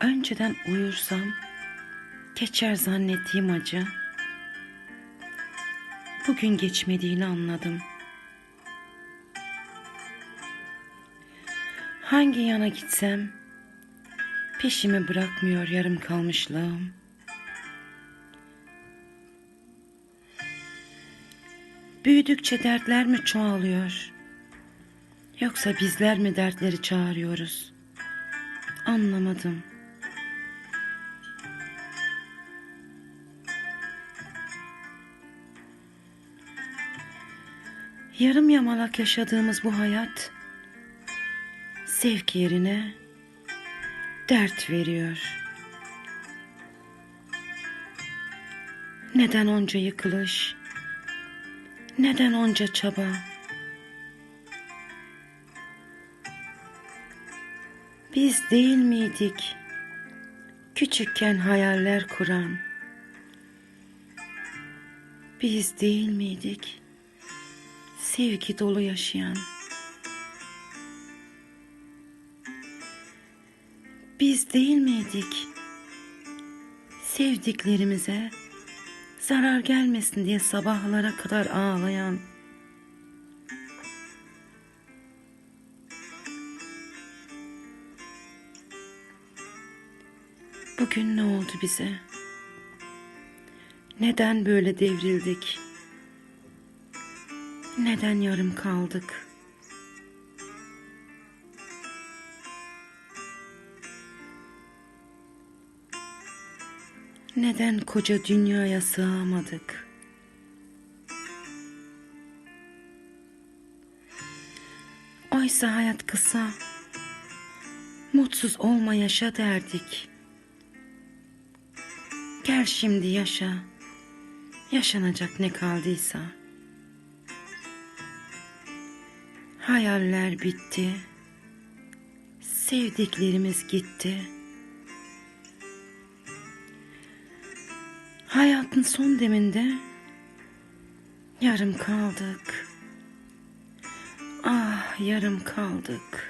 Önceden uyursam geçer zannettiğim acı bugün geçmediğini anladım. Hangi yana gitsem peşimi bırakmıyor yarım kalmışlığım. Büyüdükçe dertler mi çoğalıyor? Yoksa bizler mi dertleri çağırıyoruz? Anlamadım. Yarım yamalak yaşadığımız bu hayat sevgi yerine dert veriyor. Neden onca yıkılış? Neden onca çaba? Biz değil miydik küçükken hayaller kuran? Biz değil miydik sevgi dolu yaşayan? Biz değil miydik sevdiklerimize zarar gelmesin diye sabahlara kadar ağlayan? Bugün ne oldu bize? Neden böyle devrildik? Neden yarım kaldık? Neden koca dünyaya sığamadık? Oysa hayat kısa. Mutsuz olma yaşa derdik. Gel şimdi yaşa. Yaşanacak ne kaldıysa. Hayaller bitti. Sevdiklerimiz gitti. Hayatın son deminde yarım kaldık. Ah yarım kaldık.